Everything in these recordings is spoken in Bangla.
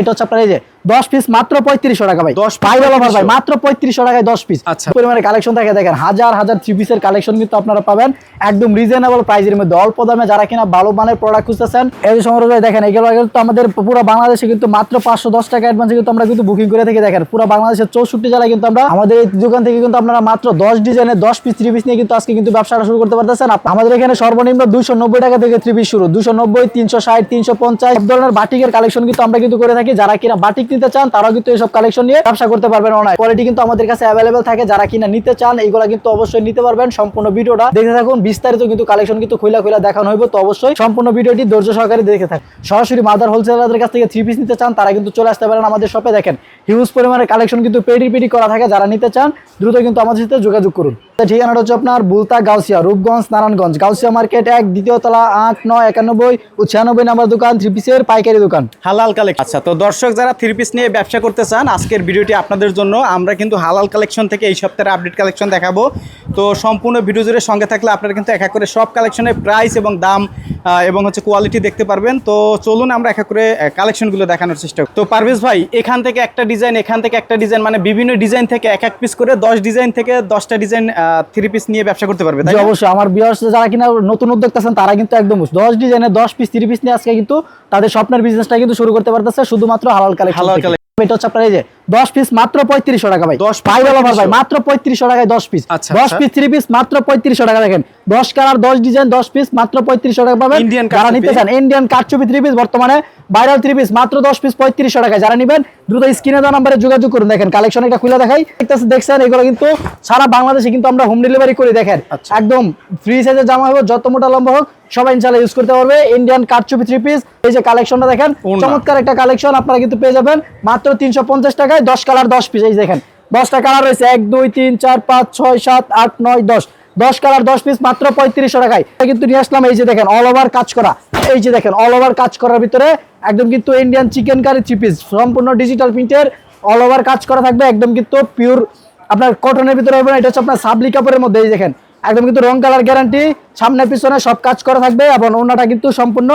এটা হচ্ছে আপনার এই যে দশ পিস মাত্র পঁয়ত্রিশশো টাকা ভাই। 10 ভাই বলো ভাই মাত্র পঁয়ত্রিশশো টাকায় দশ পিস আচ্ছা। পরিমাণে কালেকশন থাকে দেখেন হাজার হাজার থ্রি পিসের কালেকশন কিন্তু আপনারা পাবেন। একদম রিজনেবল প্রাইসের মধ্যে। অল্প দামে যারা কিনা ভালো মানের প্রোডাক্ট খুঁজতেছেন এই যে সময় দেখেন এগুলো কিন্তু আমাদের পুরো বাংলাদেশে কিন্তু মাত্র পাঁচশো দশ টাকা অ্যাডভান্সে কিন্তু আমরা কিন্তু বুকিং করে থেকে। দেখেন পুরো বাংলাদেশের চৌষট্টি জেলায় কিন্তু আমরা আমাদের এই দোকান থেকে কিন্তু আপনারা মাত্র দশ ডিজাইনের দশ পিস থ্রি পিস নিয়ে কিন্তু আজকে কিন্তু ব্যবসাটা শুরু করতে পারতেছেন। আমাদের এখানে সর্বনিম্ন দুশো নব্বই টাকা থেকে থ্রি পিস শুরু। দুশো নব্বই তিনশো ষাট তিনশো পঞ্চাশ ধরনের বাটিকের কালেকশন কিন্তু আমরা কিন্তু করে থাকি। যারা কিনা বাটিক নিতে চান, তারাও কিন্তু এইসব কালেকশন নিয়ে ব্যবসা করতে পারবেন অনলাইন কোয়ালিটি কিন্তু আমাদের কাছে অ্যাভেলেবেল থাকে, যারা কিনা নিতে চান, এইগুলা কিন্তু অবশ্যই নিতে পারবেন। সম্পূর্ণ ভিডিওটা দেখে থাকুন, বিস্তারিত কিন্তু কালেকশন কিন্তু খুলা খুলা দেখানো হইব, তো অবশ্যই সম্পূর্ণ ভিডিওটি ধৈর্য সহকারে দেখে থাকুন। সরাসরি মাদার হোলসেলারদের কাছ থেকে থ্রি পিস নিতে চান, তারা কিন্তু চলে আসতে পারেন আমাদের শপে দেখেন হিউজ পরিমাণে কালেকশন কিন্তু পেডি পেডি করা থাকে, যারা নিতে চান, দ্রুত কিন্তু আমাদের সাথে যোগাযোগ করুন। ঠিকানাটা হচ্ছে আপনার বুলতা গাউসিয়া, রূপগঞ্জ, নারায়ণগঞ্জ। গাউসিয়া মার্কেট এক, দ্বিতীয় তলা আট, নয়, একানব্বই ও ছিয়ানব্বই নাম্বার দোকান থ্রি পিসের পাইকারি দোকান। হালাল কালেকশন আচ্ছা তো দর্শক, যারা থ্রি পিস নিয়ে ব্যবসা করতে চান, আজকের ভিডিওটি আপনাদের জন্য। আমরা কিন্তু হালাল কালেকশন থেকে এই সপ্তাহের আপডেট কালেকশন দেখাবো। তো সম্পূর্ণ ভিডিও জুড়ে সঙ্গে থাকলে আপনারা কিন্তু এক এক করে সব কালেকশনের প্রাইস এবং দাম এবং হচ্ছে কোয়ালিটি দেখতে পারবেন। তো চলুন আমরা এক এক করে কালেকশনগুলো দেখানোর চেষ্টা তো পারভেজ ভাই, এখান থেকে একটা ডিজাইন এখান থেকে একটা ডিজাইন মানে বিভিন্ন ডিজাইন থেকে এক এক পিস করে দশ ডিজাইন থেকে দশটা ডিজাইন থ্রি পিস নিয়ে ব্যবসা করতে পারবে তাই অবশ্যই। আমার বিয়ার্স যারা কিনা নতুন উদ্যোক্তা আছেন তারা কিন্তু একদম দশ ডিজাইনে দশ পিস থ্রি পিস নিয়ে আজকে কিন্তু তাদের স্বপ্নের বিজনেসটা কিন্তু শুরু করতে পারতেছে শুধুমাত্র হালাল কালেকশন হালাল কালে এটা হচ্ছে আপনার এই যে দশ পিস মাত্র পঁয়ত্রিশশো টাকা ভাই। 10 ভাই বলো ভাই মাত্র পঁয়ত্রিশশো টাকায় দশ পিস আচ্ছা, দশ। পিস থ্রি পিস মাত্র পঁয়ত্রিশশো টাকা দেখেন। দশ কালার দশ ডিজাইন দশ পিস মাত্র পঁয়ত্রিশশো টাকা পাবেন। Indian যারা নিতে চান ইন্ডিয়ান কারচুপি থ্রি পিস বর্তমানে ভাইরাল থ্রি পিস মাত্র দশ পিস পঁয়ত্রিশশো টাকায়। যারা নিবেন দ্রুত স্ক্রিনে দেওয়া নাম্বারে যোগাযোগ করুন। দেখেন কালেকশন এটা খুলে দেখাই। দেখতেছে দেখছেন এগুলো কিন্তু সারা বাংলাদেশে কিন্তু আমরা হোম ডেলিভারি করে। দেখেন আচ্ছা। একদম ফ্রি সাইজের জামা হোক যত মোটা লম্বা হোক সবাই ইনশাল্লাহ ইউজ করতে পারবে। ইন্ডিয়ান কারচুপি থ্রি পিস এই যে কালেকশনটা দেখেন চমৎকার একটা কালেকশন আপনারা কিন্তু পেয়ে যাবেন। মাত্র তিনশো পঞ্চাশ টাকায়। দশ কালার, দশ পিস এই দেখেন। দশটা কালার রয়েছে, এক, দুই, তিন, চার, পাঁচ, ছয়, সাত, আট, নয়, দশ। দশ কালার, দশ পিস মাত্র পঁয়ত্রিশশো টাকায়। কিন্তু নিয়ে আসলাম, এই যে দেখেন অল ওভার কাজ করা। এই যে দেখেন অল ওভার কাজ করার ভিতরে একদম কিন্তু Indian chicken curry three piece সম্পূর্ণ ডিজিটাল প্রিন্টের অল ওভার কাজ করা থাকবে, একদম কিন্তু পিওর আপনার কটনের ভিতরে হবে না, এটা হচ্ছে আপনার সাবলি কাপড়ের মধ্যে, এই দেখেন। একদম কিন্তু রং কালার গ্যারান্টি সামনে পিছনে সব কাজ করা থাকবে এবং ওনাটা কিন্তু সম্পূর্ণ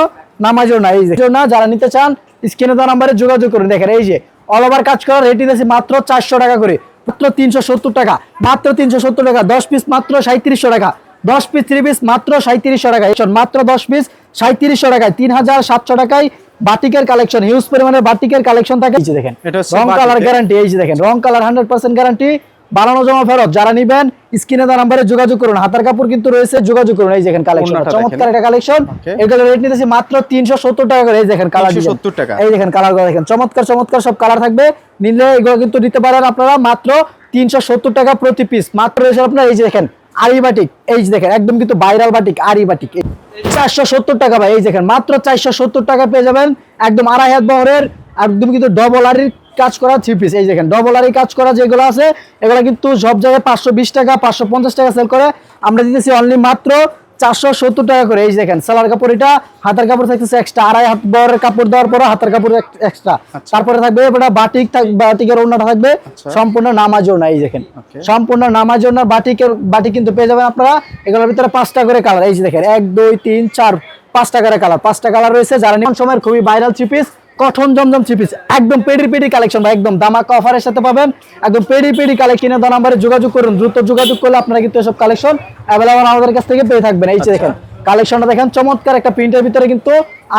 নামাজও না, এই যে। না যারা নিতে চান, স্ক্রিনে দেওয়া নাম্বারে যোগাযোগ করুন, দেখেন, এই যে অল ওভার কাজ করা রেট দিয়েছি মাত্র চারশো টাকা করে। মাত্র তিনশো সত্তর টাকা। মাত্র তিনশো সত্তর টাকা। দশ পিস মাত্র সাঁত্রিশশো টাকা। দশ পিস থ্রি পিস মাত্র সাঁত্রিশশো টাকা মাত্র দশ পিস সাঁত্রিশশো টাকায়। তিন হাজার সাতশো টাকায় বাটিকের কালেকশন হিউজ পরিমাণে বাটিকের কালেকশন থাকে। দেখেন রং কালার গ্যারান্টি এই যে দেখেন রং কালার হান্ড্রেড পার্সেন্ট গ্যারান্টি বানানো জমা ফেরত। যারা নিবেন স্ক্রিনে দেওয়া নাম্বারে যোগাযোগ করুন। হাতার কাপড় কিন্তু রয়েছে যোগাযোগ করুন। এই দেখেন কালেকশন চমৎকার একটা কালেকশন. এগুলো রেট নিতেছি মাত্র তিনশো সত্তর টাকা করে। এই দেখেন কালার 370 টাকা। এই দেখেন কালার দেখেন। চমৎকার চমৎকার সব কালার থাকবে। নিলে এগুলো কিন্তু নিতে পারেন আপনারা মাত্র তিনশো সত্তর টাকা প্রতি পিস মাত্র রয়েছে আপনার এই যে দেখেন আরি বাটিক এই যে দেখেন একদম কিন্তু ভাইরাল বাটিক আরি বাটিক চারশো সত্তর টাকা ভাই এই দেখেন মাত্র চারশো সত্তর টাকা পেয়ে যাবেন। একদম আড়াই হাত বহরের একদম কিন্তু ডবল আরির কাজ করা থ্রি পিস এই দেখেন ডবল আরি কাজ করা যেগুলো আছে এগুলো কিন্তু সব জায়গায় পাঁচশো বিশ টাকা পাঁচশো পঞ্চাশ টাকা সেল করে। আমরা দিতেছি অনলি মাত্র চারশো সত্তর টাকা করে। এই দেখেন সালার কাপড় এটা হাতের কাপড় থাকতেছে এক্সট্রা আড়াই হাত বরের কাপড় দেওয়ার পরে হাতের কাপড় এক্সট্রা তারপরে থাকবে এটা বাটিক বাটিকের ওড়নাটা থাকবে সম্পূর্ণ নামাজ ওড়না এই দেখেন। সম্পূর্ণ নামাজ ওড়না বাটিকের বাটিক কিন্তু পেয়ে যাবেন আপনারা। এগুলোর ভিতরে পাঁচটা করে কালার এই যে দেখেন এক দুই তিন চার পাঁচটা করে কালার পাঁচটা কালার রয়েছে। যারা নিয়ম সময়ের খুবই ভাইরাল থ্রি পিস কঠন জমজম থ্রি পিস একদম পেডি পেডি কালেকশন ভাই একদম। দামাকা অফারের সাথে পাবেন। একদম পেডি পেডি কালেকশন কিনে নাম্বারে যোগাযোগ করুন। দ্রুত যোগাযোগ করলে আপনারা কিন্তু এসব কালেকশন অ্যাভেলেবল আমাদের কাছ থেকে পেয়ে থাকবেন। এই যে দেখেন কালেকশনটা দেখেন চমৎকার একটা প্রিন্টের ভিতরে কিন্তু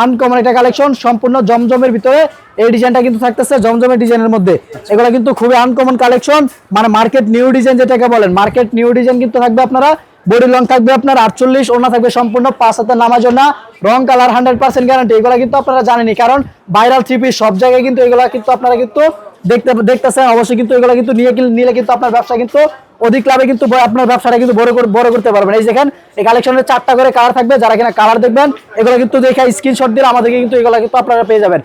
আনকমন একটা কালেকশন সম্পূর্ণ জমজমের ভিতরে এই ডিজাইনটা কিন্তু থাকতেছে জমজমের ডিজাইনের মধ্যে। এগুলো কিন্তু খুবই আনকমন কালেকশন মানে মার্কেট নিউ ডিজাইন যেটাকে বলেন মার্কেট নিউ ডিজাইন কিন্তু থাকবে আপনারা বডি লং থাকবে আপনার আটচল্লিশ ওনা থাকবে সম্পূর্ণ পাঁচ হাতে নামাজ না রং কালার হান্ড্রেড পার্সেন্ট গ্যারান্টি এগুলো কিন্তু আপনারা জানেনই, কারণ ভাইরাল থ্রি পিস সব জায়গায় কিন্তু এগুলো কিন্তু আপনারা কিন্তু দেখতে, দেখতেছেন, অবশ্যই কিন্তু এগুলো কিন্তু নিয়ে নিলে কিন্তু আপনার ব্যবসা কিন্তু অধিক লাভে কিন্তু আপনার ব্যবসাটা কিন্তু বড় বড় করতে পারবেন। এই দেখেন, এই কালেকশনের চারটা করে কালার থাকবে, যারা কিনা কালার দেখবেন, এগুলো কিন্তু দেখে স্ক্রিনশট দিলে আমাদেরকে কিন্তু এগুলো কিন্তু আপনারা পেয়ে যাবেন।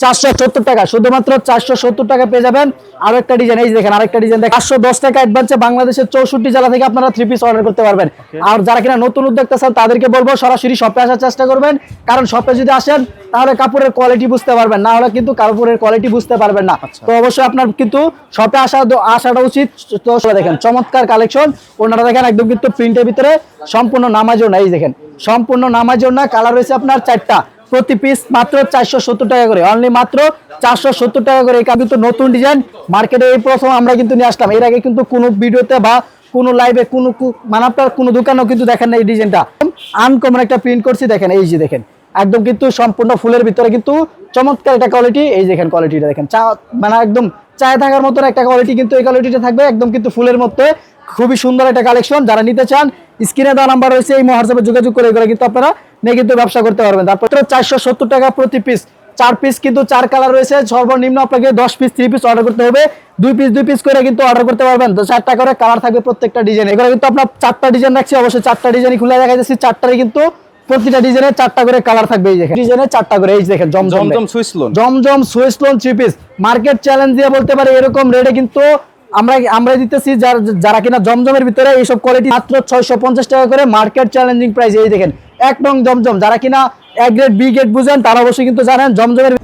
চারশো সত্তর টাকা। শুধুমাত্র চারশো সত্তর টাকা পেয়ে যাবেন আরও একটা ডিজাইন এই দেখেন আরেকটা ডিজাইন দেখেন। পাঁচশো দশ টাকা অ্যাডভান্সে বাংলাদেশের চৌষট্টি জেলা থেকে আপনারা থ্রি পিস অর্ডার করতে পারবেন। আর যারা কিনা নতুন উদ্যোক্তা চান তাদেরকে বলব সরাসরি শপে আসার চেষ্টা করবেন। কারণ শপে যদি আসেন তাহলে কাপড়ের কোয়ালিটি বুঝতে পারবেন। না হলে কিন্তু কাপড়ের কোয়ালিটি বুঝতে পারবেন না। তো অবশ্যই আপনার কিন্তু শপে আসা আসাটা উচিত। তো দেখেন চমৎকার কালেকশন ওনারা দেখেন একদম কিন্তু প্রিন্টের ভিতরে সম্পূর্ণ নামাজও না এই দেখেন সম্পূর্ণ নামাজও না কালার রয়েছে আপনার চারটা। প্রতি পিস মাত্র চারশো সত্তর টাকা করে। অনলি মাত্র চারশো সত্তর টাকা করে। এটা কিন্তু নতুন ডিজাইন মার্কেটে এই প্রথম আমরা কিন্তু নিয়ে আসলাম। এর আগে কিন্তু কোনো ভিডিওতে বা কোনো লাইভে কোনো মানে আপনার কোনো দোকানেও কিন্তু দেখেন না এই ডিজাইনটা আনকমন একটা প্রিন্ট করছি, দেখেন, এই যে দেখেন। একদম কিন্তু সম্পূর্ণ ফুলের ভিতরে কিন্তু চমৎকার একটা কোয়ালিটি এই দেখেন কোয়ালিটিটা দেখেন। চা মানে একদম চায় থাকার মতন একটা কোয়ালিটি কিন্তু এই কোয়ালিটিটা থাকবে। একদম কিন্তু ফুলের মধ্যে খুবই সুন্দর একটা কালেকশন যারা নিতে চান স্ক্রিনে দেওয়া নাম্বার রয়েছে এই হোয়াটসঅ্যাপে যোগাযোগ করে এগুলো কিন্তু আপনারা নিয়ে কিন্তু ব্যবসা করতে পারবেন। তারপর চারশো সত্তর টাকা প্রতি পিস চার পিস কিন্তু চার কালার রয়েছে। সর্বনিম্ন আপনাকে দশ পিস থ্রি পিস অর্ডার করতে হবে। দুই পিস দুই পিস করে কিন্তু অর্ডার করতে পারবেন। তো চারটা করে কালার থাকবে প্রত্যেকটা ডিজাইন এগুলো কিন্তু আপনার চারটা ডিজাইন রাখছি অবশ্যই চারটা ডিজাইনই খুলে দেখা যাচ্ছে চারটারই কিন্তু প্রতিটা ডিজাইনের চারটা করে কালার থাকবে এই দেখেন। ডিজাইনের চারটা করে এই দেখেন জমজম সুইস লোন। জমজম Swiss lawn three piece market challenge দিয়ে বলতে পারে এরকম রেটে কিন্তু আমরা আমরা দিতেছি যার- যারা কিনা জমজমের ভিতরে এইসব কোয়ালিটি মাত্র ছয়শো পঞ্চাশ টাকা করে মার্কেট চ্যালেঞ্জিং প্রাইস এই দেখেন এক নং জমজম। যারা কিনা এক গ্রেড বি গ্রেড বুঝেন তারা অবশ্যই কিন্তু জানেন জমজমের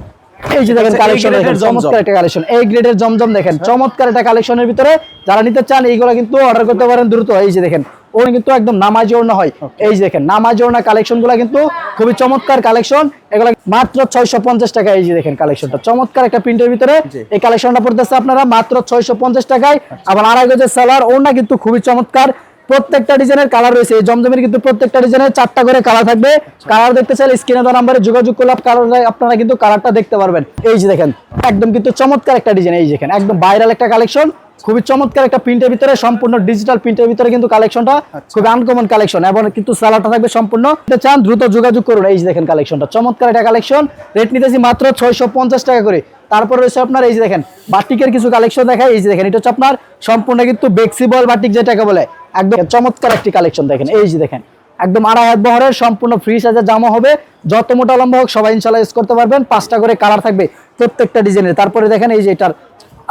এই যে দেখেন আচ্ছা, কালেকশন। চমৎকার একটা কালেকশন এই গ্রেডের জমজম দেখেন চমৎকার একটা কালেকশনের ভিতরে যারা নিতে চান এইগুলো কিন্তু অর্ডার করতে পারেন দ্রুত। এই যে দেখেন ও কিন্তু একদম নামাজ ওড়না হয়। এই যে দেখেন নামাজ ওড়না কালেকশনগুলা কিন্তু খুবই চমৎকার কালেকশন। এগুলো মাত্র ছয়শো পঞ্চাশ টাকা এই যে দেখেন কালেকশনটা। চমৎকার একটা প্রিন্টের ভিতরে। এই কালেকশনটা পড়তেছে আপনারা মাত্র ছয়শো পঞ্চাশ টাকায়। আবার আড়াই গজের সেলার ওড়না কিন্তু খুবই চমৎকার। প্রত্যেকটা ডিজাইনের কালার রয়েছে। এই জমজমের কিন্তু প্রত্যেকটা ডিজাইনের চারটা করে কালার থাকবে। কালার দেখতে চাইলে স্ক্রিনে দেওয়া নাম্বারে যোগাযোগ করলে কালার আপনারা কিন্তু কালারটা দেখতে পারবেন। এই যে দেখেন একদম কিন্তু চমৎকার একটা ডিজাইন এই যে দেখেন একদম ভাইরাল একটা কালেকশন খুবই চমৎকার একটা প্রিন্টের ভিতরে সম্পূর্ণ ডিজিটাল প্রিন্টের ভিতরে কিন্তু কালেকশনটা খুবই আনকমন কালেকশন এবং কিন্তু সালাডটা থাকবে সম্পূর্ণ। চান দ্রুত যোগাযোগ করুন। এই যে দেখেন কালেকশনটা চমৎকার একটা কালেকশন রেট নিতেছি মাত্র ছয়শো পঞ্চাশ টাকা করে। তারপর রয়েছে আপনার এই যে দেখেন বাটিকের কিছু কালেকশন দেখায় এই যে দেখেন এটা হচ্ছে আপনার সম্পূর্ণ কিন্তু বেক্সিবল বাটিক যেটাকে বলে। একদম চমৎকার একটি কালেকশন দেখেন এই যে দেখেন। একদম আড়াই হাত বহরের সম্পূর্ণ ফ্রি সাইজের জামা হবে। যত মোটা লম্বা হোক সবাই ইনশাল্লাহ ইউজ করতে পারবেন। পাঁচটা করে কালার থাকবে প্রত্যেকটা ডিজাইনের। তারপরে দেখেন এই যে এটার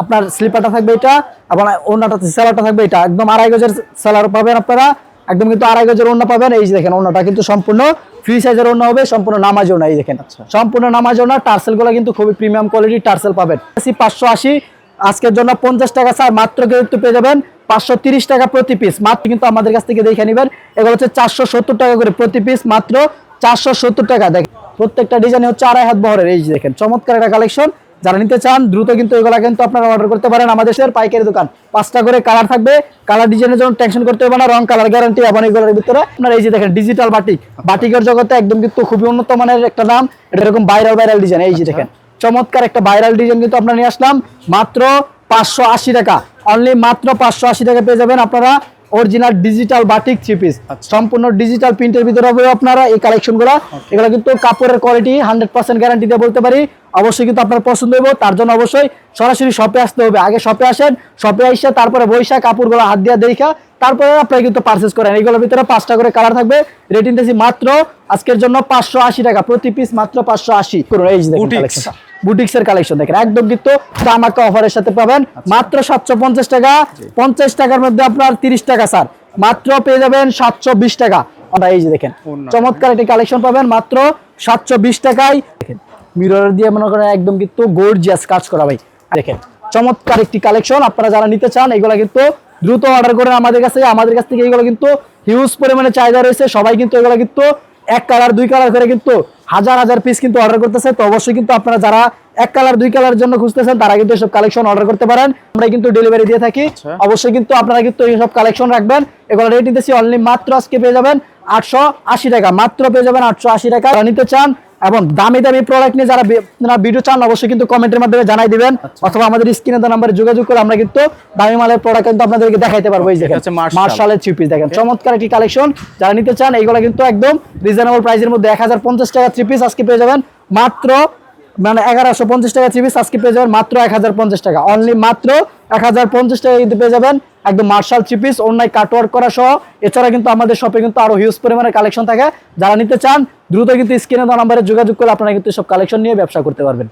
আপনার স্লিপারটা থাকবে এটা আপনার ওনাটা সেলারটা থাকবে এটা। একদম আড়াই গজের সেলার পাবেন আপনারা। একদম কিন্তু আড়াই গজের ওনা পাবেন। এই যে দেখেন ওনাটা কিন্তু সম্পূর্ণ ফ্রি সাইজের ওনা হবে সম্পূর্ণ নামাজ ওনা এই দেখেন। সম্পূর্ণ নামাজ ওনা টার্সেলগুলো কিন্তু খুবই প্রিমিয়াম কোয়ালিটির টার্সেল পাবেন। পাঁচশো আশি আজকের জন্য পঞ্চাশ টাকা স্যার মাত্র কিন্তু পেয়ে যাবেন পাঁচশো তিরিশ টাকা প্রতি পিস মাত্র কিন্তু আমাদের কাছ থেকে দেখে নেবেন। এগুলো হচ্ছে চারশো সত্তর টাকা করে প্রতি পিস মাত্র চারশো সত্তর টাকা। দেখেন, প্রত্যেকটা ডিজাইন হচ্ছে আড়াই হাত বহরের। এই দেখেন, চমৎকার একটা কালেকশন যারা নিতে চান, দ্রুত কিন্তু এগুলো কিন্তু আপনারা অর্ডার করতে পারেন। আমাদের দেশের পাইকারি দোকান। পাঁচটা করে কালার থাকবে। কালার ডিজাইনের জন্য টেনশন করতে হবে না। রং কালার গ্যারান্টি এবং এগুলোর ভিতরে আপনার এই যে দেখেন ডিজিটাল বাটিক বাটিকের জগতে একদম কিন্তু খুবই উন্নত মানের একটা নাম এটা এরকম ভাইরাল ভাইরাল ডিজাইন এই যে দেখেন। চমৎকার একটা ভাইরাল ডিজাইন কিন্তু আপনারা নিয়ে আসলাম। মাত্র পাঁচশো আশি টাকা। অনলি মাত্র পাঁচশো আশি টাকা পেয়ে যাবেন আপনারা original digital batik three piece সম্পূর্ণ ডিজিটাল প্রিন্টের ভিতরে হবে আপনারা এই কালেকশনগুলো। এগুলো কিন্তু কাপড়ের কোয়ালিটি হান্ড্রেড পার্সেন্ট গ্যারান্টি দিয়ে বলতে পারি। অবশ্যই কিন্তু আপনার পছন্দ হইব তার জন্য অবশ্যই সরাসরি শপে আসতে হবে। আগে শপে আসেন শপে এসে তারপরে বৈশাখ কাপড়গুলো হাত দিয়ে দেখা তারপরে আপনারা কিন্তু পারচেস করেন। এইগুলোর ভিতরে পাঁচটা করে কালার থাকবে। রেটিং দিয়েছি মাত্র আজকের জন্য পাঁচশো আশি টাকা। প্রতি পিস মাত্র পাঁচশো আশি। করুন এই। কালেকশনটা বুটিক্স এর কালেকশন দেখেন। একদম কিন্তু দামাকা অফারের সাথে পাবেন। মাত্র সাতশো পঞ্চাশ টাকা। পঞ্চাশ টাকার মধ্যে আপনার তিরিশ টাকা স্যার। মাত্র পেয়ে যাবেন সাতশো বিশ টাকা। এই যে দেখেন চমৎকার একটি কালেকশন পাবেন। মাত্র সাতশো বিশ টাকায়। দেখেন মিরর দিয়ে মনে করেন একদম কিন্তু গর্জিয়াস কাজ করা ভাই। দেখেন চমৎকার একটি কালেকশন আপনারা যারা নিতে চান এগুলো কিন্তু দ্রুত অর্ডার করেন আমাদের কাছে। আমাদের কাছ থেকে এগুলো কিন্তু হিউজ পরিমাণে চাহিদা রয়েছে। সবাই কিন্তু এগুলো কিন্তু এক কালার দুই কালার করে কিন্তু হাজার হাজার পিস কিন্তু অর্ডার করতেছে। তো অবশ্যই কিন্তু আপনারা যারা এক কালার দুই কালার জন্য খুঁজতেছেন তারা কিন্তু এসব কালেকশন অর্ডার করতে পারেন। আমরা কিন্তু ডেলিভারি দিয়ে থাকি। আচ্ছা। অবশ্যই কিন্তু আপনারা কিন্তু এইসব কালেকশন রাখবেন। এগুলো রেট নিতেছি অনলি মাত্র আজকে পেয়ে যাবেন আটশো আশি টাকা। মাত্র পেয়ে যাবেন আটশো আশি টাকা। নিতে চান এবং দামি দামি প্রোডাক্ট নিয়ে যারা আপনারা ভিডিও চান অবশ্যই কিন্তু কমেন্টের মাধ্যমে জানাই দিবেন। আচ্ছা। অথবা আমাদের স্ক্রিনে দেওয়া নাম্বারে যোগাযোগ করে আমরা কিন্তু দামি মালের প্রোডাক্ট কিন্তু আপনাদেরকে দেখাইতে পারব। এই দেখেন। মার্শালের থ্রি পিস দেখেন। চমৎকার একটি কালেকশন যারা নিতে চান এইগুলো কিন্তু একদম রিজনেবল প্রাইসের মধ্যে এক হাজার পঞ্চাশ টাকা থ্রি পিস আজকে পেয়ে যাবেন। মাত্র মানে এগারোশো পঞ্চাশ টাকা থ্রি পিস আজকে পেয়ে যাবেন মাত্র এক হাজার পঞ্চাশ টাকা। অনলি মাত্র এক হাজার পঞ্চাশ টাকা কিন্তু পেয়ে যাবেন একদম মার্শাল থ্রি পিস অন্যায় কাটওয়ার্ক করা সহ। এছাড়া কিন্তু আমাদের শপে কিন্তু আরও হিউজ পরিমাণে কালেকশন থাকে। যারা নিতে চান, দ্রুত কিন্তু স্ক্রিনে দেওয়া নাম্বারে যোগাযোগ করে আপনারা কিন্তু সব কালেকশন নিয়ে ব্যবসা করতে পারবেন।